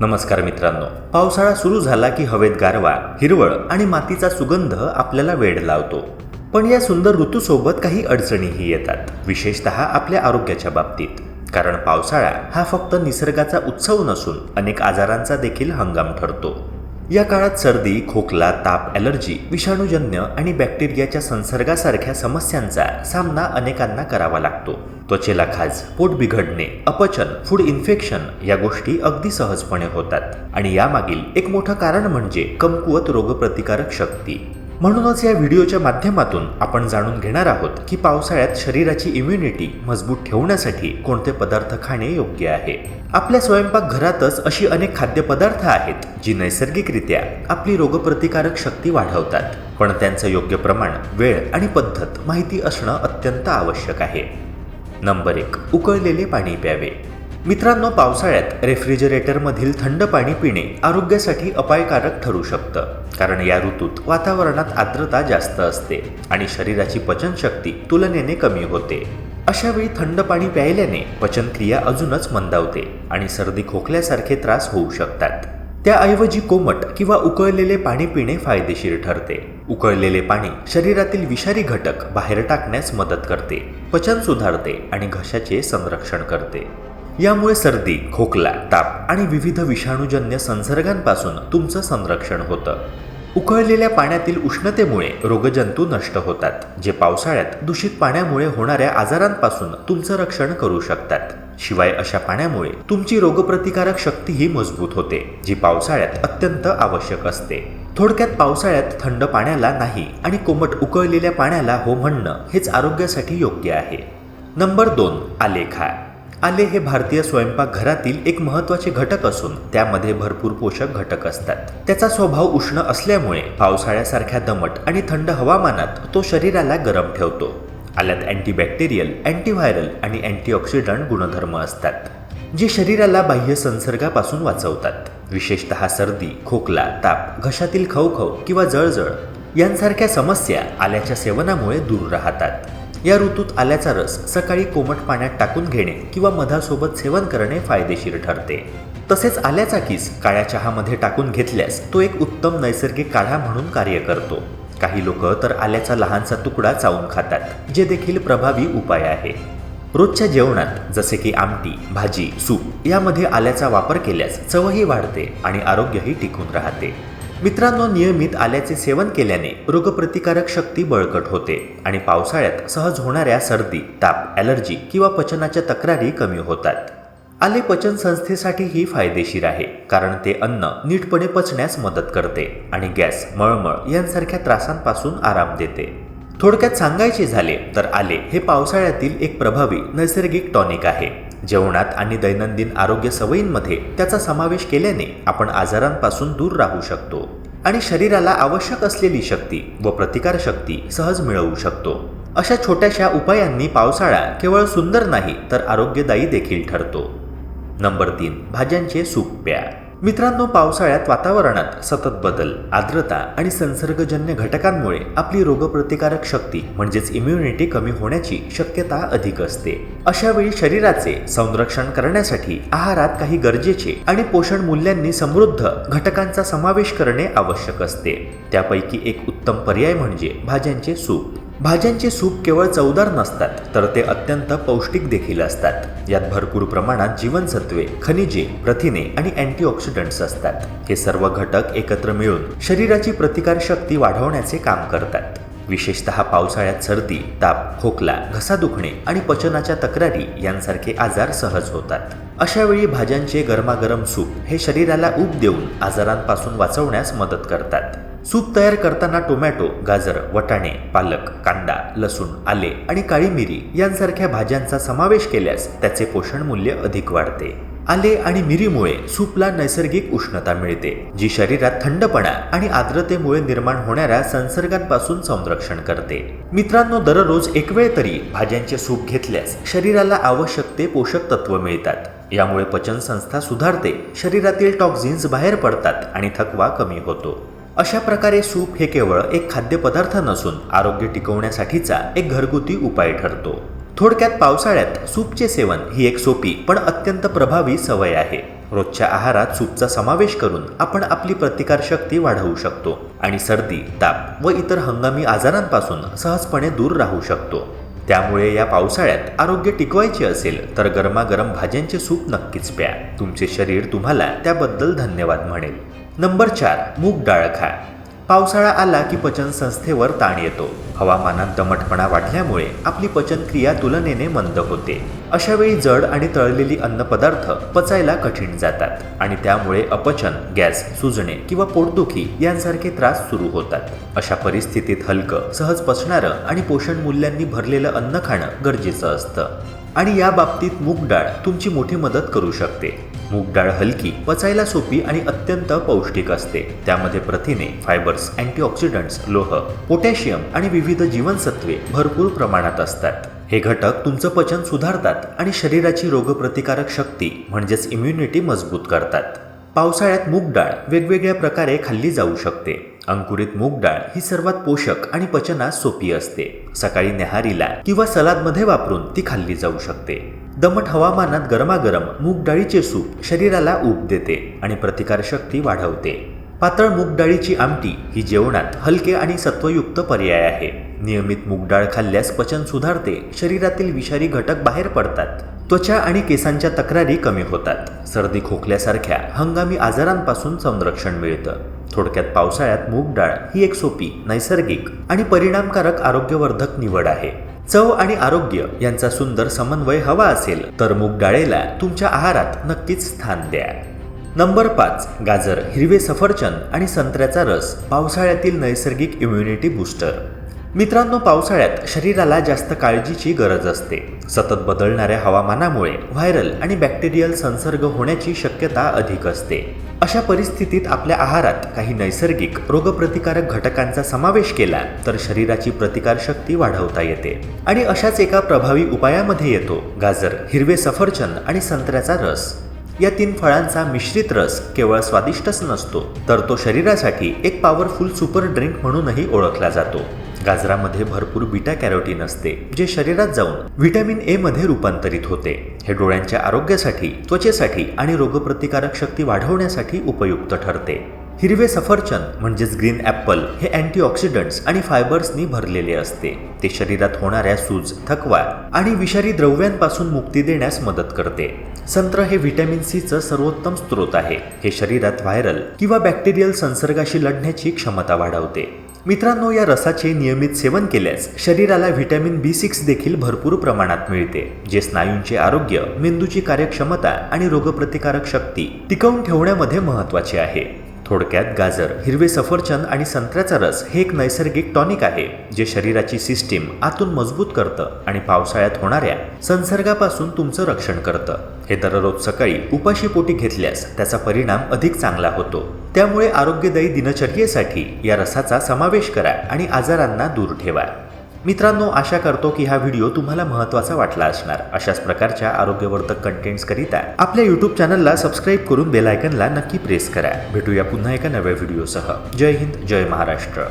नमस्कार मित्रांनो. पावसाळा सुरू झाला की हवेत गारवा हिरवळ आणि मातीचा सुगंध आपल्याला वेड लावतो. पण या सुंदर ऋतूसोबत काही अडचणीही येतात विशेषतः आपल्या आरोग्याच्या बाबतीत. कारण पावसाळा हा फक्त निसर्गाचा उत्सव नसून अनेक आजारांचा देखील हंगाम ठरतो. या काळात सर्दी खोकला ताप ॲलर्जी विषाणूजन्य आणि बॅक्टेरियाच्या संसर्गासारख्या समस्यांचा सामना अनेकांना करावा लागतो. त्वचेला खाज पोट बिघडणे अपचन फूड इन्फेक्शन या गोष्टी अगदी सहजपणे होतात. आणि यामागील एक मोठं कारण म्हणजे कमकुवत रोगप्रतिकारक शक्ती. म्हणूनच या व्हिडिओच्या माध्यमातून आपण जाणून घेणार आहोत की पावसाळ्यात शरीराची इम्युनिटी मजबूत ठेवण्यासाठी कोणते पदार्थ खाणे योग्य आहे. आपल्या स्वयंपाकघरातच अशी अनेक खाद्यपदार्थ आहेत जी नैसर्गिकरित्या आपली रोगप्रतिकारक शक्ती वाढवतात. पण त्यांचं योग्य प्रमाण वेळ आणि पद्धत माहिती असणं अत्यंत आवश्यक आहे. नंबर एक उकळलेले पाणी प्यावे. मित्रांनो पावसाळ्यात रेफ्रिजरेटरमधील थंड पाणी पिणे आरोग्यासाठी अपायकारक ठरू शकतं. कारण या ऋतूत वातावरणात आर्द्रता जास्त असते आणि शरीराची पचनशक्ती तुलनेने कमी होते. अशावेळी थंड पाणी प्यायल्याने पचनक्रिया अजूनच मंदावते आणि सर्दी खोकल्यासारखे त्रास होऊ शकतात. त्याऐवजी कोमट किंवा उकळलेले पाणी पिणे फायदेशीर ठरते. उकळलेले पाणी शरीरातील विषारी घटक बाहेर टाकण्यास मदत करते पचन सुधारते आणि घशाचे संरक्षण करते. यामुळे सर्दी खोकला ताप आणि विविध विषाणूजन्य संसर्गांपासून तुमचं संरक्षण होतं. उकळलेल्या पाण्यातील उष्णतेमुळे रोगजंतू नष्ट होतात जे पावसाळ्यात दूषित पाण्यामुळे होणाऱ्या आजारांपासून तुमचं रक्षण करू शकतात. शिवाय अशा पाण्यामुळे तुमची रोगप्रतिकारक शक्तीही मजबूत होते जी पावसाळ्यात अत्यंत आवश्यक असते. थोडक्यात पावसाळ्यात थंड पाण्याला नाही आणि कोमट उकळलेल्या पाण्याला हो म्हणणं हेच आरोग्यासाठी योग्य आहे. नंबर दोन आलेखा. आले हे भारतीय स्वयंपाकघरातील एक महत्त्वाचे घटक असून त्यामध्ये भरपूर पोषक घटक असतात. त्याचा स्वभाव उष्ण असल्यामुळे पावसाळ्यासारख्या दमट आणि थंड हवामानात तो शरीराला गरम ठेवतो. आल्यात अँटीबॅक्टेरियल अँटीव्हायरल आणि अँटीऑक्सिडंट गुणधर्म असतात जे शरीराला बाह्य संसर्गापासून वाचवतात. विशेषतः सर्दी खोकला ताप घशातील खवखव किंवा जळजळ यांसारख्या समस्या आल्याच्या सेवनामुळे दूर राहतात. या ऋतूत आल्याचा रस सकाळी कोमट पाण्यात टाकून घेणे किंवा मधासोबत सेवन करणे फायदेशीर ठरते. तसेच आल्याचा किस काळ्या चहामध्ये टाकून घेतल्यास तो एक उत्तम नैसर्गिक काढा म्हणून कार्य करतो. काही लोक तर आल्याचा लहानसा तुकडा चावून खातात जे देखील प्रभावी उपाय आहे. रोजच्या जेवणात जसे की आमटी भाजी सूप यामध्ये आल्याचा वापर केल्यास चवही वाढते आणि आरोग्यही टिकून राहते. मित्रांनो नियमित आल्याचे सेवन केल्याने रोगप्रतिकारक शक्ती बळकट होते आणि पावसाळ्यात सहज होणाऱ्या सर्दी ताप ॲलर्जी किंवा पचनाच्या तक्रारी कमी होतात. आले पचन संस्थेसाठीही फायदेशीर आहे कारण ते अन्न नीटपणे पचण्यास मदत करते आणि गॅस मळमळ यांसारख्या त्रासांपासून आराम देते. थोडक्यात सांगायचे झाले तर आले हे पावसाळ्यातील एक प्रभावी नैसर्गिक टॉनिक आहे. जेवणात आणि दैनंदिन आरोग्य सवयींमध्ये त्याचा समावेश केल्याने आपण आजारांपासून दूर राहू शकतो आणि शरीराला आवश्यक असलेली शक्ती व प्रतिकारशक्ती सहज मिळवू शकतो. अशा छोट्याशा उपायांनी पावसाळा केवळ सुंदर नाही तर आरोग्यदायी देखील ठरतो. नंबर तीन भाज्यांचे सूप प्या. मित्रांनो पावसाळ्यात वातावरणात सतत बदल आर्द्रता आणि संसर्गजन्य घटकांमुळे आपली रोगप्रतिकारक शक्ती म्हणजेच इम्युनिटी कमी होण्याची शक्यता अधिक असते. अशा वेळी शरीराचे संरक्षण करण्यासाठी आहारात काही गरजेचे आणि पोषण मूल्यांनी समृद्ध घटकांचा समावेश करणे आवश्यक असते. त्यापैकी एक उत्तम पर्याय म्हणजे भाज्यांचे सूप. भाज्यांचे सूप केवळ चवदार नसतात तर ते अत्यंत पौष्टिक देखील असतात. यात भरपूर प्रमाणात जीवनसत्वे खनिजे प्रथिने आणि अँटीऑक्सिडंट्स असतात. हे सर्व घटक एकत्र मिळून शरीराची प्रतिकारशक्ती वाढवण्याचे काम करतात. विशेषतः पावसाळ्यात सर्दी ताप खोकला घसा दुखणे आणि पचनाच्या तक्रारी यांसारखे आजार सहज होतात. अशावेळी भाज्यांचे गरमागरम सूप हे शरीराला ऊब देऊन आजारांपासून वाचवण्यास मदत करतात. सूप तयार करताना टोमॅटो गाजर वटाणे पालक कांदा लसूण आले आणि काळी मिरी यांसारख्या भाज्यांचा समावेश केल्यास त्याचे पोषण मूल्य अधिक वाढते. आले आणि मिरीमुळे सूपला नैसर्गिक उष्णता मिळते जी शरीरात थंडपणा आणि आर्द्रतेमुळे निर्माण होणाऱ्या संसर्गांपासून संरक्षण करते. मित्रांनो दररोज एक वेळ तरी भाज्यांचे सूप घेतल्यास शरीराला आवश्यक ते पोषक तत्व मिळतात. यामुळे पचनसंस्था सुधारते शरीरातील टॉक्झिन्स बाहेर पडतात आणि थकवा कमी होतो. अशा प्रकारे सूप हे केवळ एक खाद्यपदार्थ नसून आरोग्य टिकवण्यासाठीचा एक घरगुती उपाय ठरतो. थोडक्यात पावसाळ्यात सूपचे सेवन ही एक सोपी पण अत्यंत प्रभावी सवय आहे. रोजच्या आहारात सूपचा समावेश करून आपण आपली प्रतिकारशक्ती वाढवू शकतो आणि सर्दी ताप व इतर हंगामी आजारांपासून सहजपणे दूर राहू शकतो. त्यामुळे या पावसाळ्यात आरोग्य टिकवायचे असेल तर गरमागरम भाज्यांचे सूप नक्कीच प्या. तुमचे शरीर तुम्हाला त्याबद्दल धन्यवाद म्हणेल. नंबर चार मूग डाळ खा. पावसाळा आला की पचन संस्थेवर ताण येतो. हवामानात दमटपणा वाढल्यामुळे आपली पचनक्रिया तुलनेने मंद होते. अशा वेळी जड आणि तळलेली अन्नपदार्थ पचायला कठीण जातात आणि त्यामुळे अपचन गॅस सुजणे किंवा पोटदुखी यांसारखे त्रास सुरू होतात. अशा परिस्थितीत हलकं सहज पचणारं आणि पोषण मूल्यांनी भरलेलं अन्न खाणं गरजेचं असतं. आणि या बाबतीत मूग डाळ तुमची मोठी मदत करू शकते. मूग डाळ हलकी पचायला सोपी आणि अत्यंत पौष्टिक असते. त्यामध्ये प्रथिने फायबर्स अँटीऑक्सिडंट्स लोह पोटॅशियम आणि विविध जीवनसत्वे भरपूर प्रमाणात असतात. हे घटक तुमचं पचन सुधारतात आणि शरीराची रोगप्रतिकारक शक्ती म्हणजेच इम्युनिटी मजबूत करतात. पावसाळ्यात मूग डाळ वेगवेगळ्या प्रकारे खाल्ली जाऊ शकते. अंकुरित मूग डाळ ही सर्वात पोषक आणि पचनास सोपी असते. सकाळी नेहारीला किंवा सलादमध्ये वापरून ती खाल्ली जाऊ शकते. दमट हवामानात गरमागरम मूग डाळीचे सूप शरीराला ऊब देते आणि प्रतिकारशक्ती वाढवते. पातळ मूग डाळीची आमटी ही जेवणात हलके आणि सत्वयुक्त पर्याय आहे. नियमित मूग डाळ खाल्ल्यास पचन सुधारते शरीरातील विषारी घटक बाहेर पडतात त्वचा आणि केसांच्या तक्रारी कमी होतात. सर्दी खोकल्यासारख्या हंगामी आजारांपासून संरक्षण मिळतं. थोडक्यात पावसाळ्यात मूग डाळ ही एक सोपी नैसर्गिक आणि परिणामकारक आरोग्यवर्धक निवड आहे. चव आणि आरोग्य यांचा सुंदर समन्वय हवा असेल तर मूग डाळेला तुमच्या आहारात नक्कीच स्थान द्या. नंबर पाच गाजर हिरवे सफरचंद आणि संत्र्याचा रस पावसाळ्यातील नैसर्गिक इम्युनिटी बूस्टर मित्रांनो पावसाळ्यात शरीराला जास्त काळजीची गरज असते. सतत बदलणाऱ्या हवामानामुळे व्हायरल आणि बॅक्टेरियल संसर्ग होण्याची शक्यता अधिक असते. अशा परिस्थितीत आपल्या आहारात काही नैसर्गिक रोगप्रतिकारक घटकांचा समावेश केला तर शरीराची प्रतिकारशक्ती वाढवता येते. आणि अशाच एका प्रभावी उपायामध्ये येतो गाजर हिरवे सफरचंद आणि संत्र्याचा रस. या तीन फळांचा मिश्रित रस केवळ स्वादिष्टच नसतो तर तो शरीरासाठी एक पॉवरफुल सुपर ड्रिंक म्हणूनही ओळखला जातो. गाजरामध्ये भरपूर बीटा कॅरोटीन असते जे शरीरात जाऊन व्हिटॅमिन ए मध्ये रूपांतरित होते. हे डोळ्यांच्या आरोग्यासाठी त्वचेसाठी आणि रोगप्रतिकारक शक्ती वाढवण्यासाठी उपयुक्त ठरते. हिरवे सफरचंद म्हणजेच ग्रीन ॲपल हे अँटीऑक्सिडंट्स आणि फायबर्सनी भरलेले असते. ते शरीरात होणाऱ्या सूज थकवा आणि विषारी द्रव्यांपासून मुक्ती देण्यास मदत करते. संत्र हे व्हिटॅमिन सीचं सर्वोत्तम स्रोत आहे. हे शरीरात व्हायरल किंवा बॅक्टेरियल संसर्गाशी लढण्याची क्षमता वाढवते. मित्रांनो या रसाचे नियमित सेवन केल्यास शरीराला व्हिटॅमिन बी सिक्स देखील भरपूर प्रमाणात मिळते जे स्नायूंचे आरोग्य मेंदूची कार्यक्षमता आणि रोगप्रतिकारक शक्ती टिकवून ठेवण्यामध्ये महत्त्वाचे आहे. थोडक्यात गाजर हिरवे सफरचंद आणि संत्र्याचा रस हे एक नैसर्गिक टॉनिक आहे जे शरीराची सिस्टीम आतून मजबूत करतं आणि पावसाळ्यात होणाऱ्या संसर्गापासून तुमचं रक्षण करतं. हे दररोज सकाळी उपाशी पोटी घेतल्यास त्याचा परिणाम अधिक चांगला होतो. त्यामुळे आरोग्यदायी दिनचर्येसाठी या रसाचा समावेश करा आणि आजारांना दूर ठेवा. मित्रांनो आशा करतो की हा व्हिडिओ तुम्हाला महत्त्वाचा वाटला असणार. अशाच प्रकारच्या आरोग्यवर्धक कंटेंट्सकरिता आपल्या यूट्यूब चॅनलला सबस्क्राईब करून बेल आयकनला नक्की प्रेस करा. भेटूया पुन्हा एका नव्या व्हिडिओसह. जय हिंद जय महाराष्ट्र.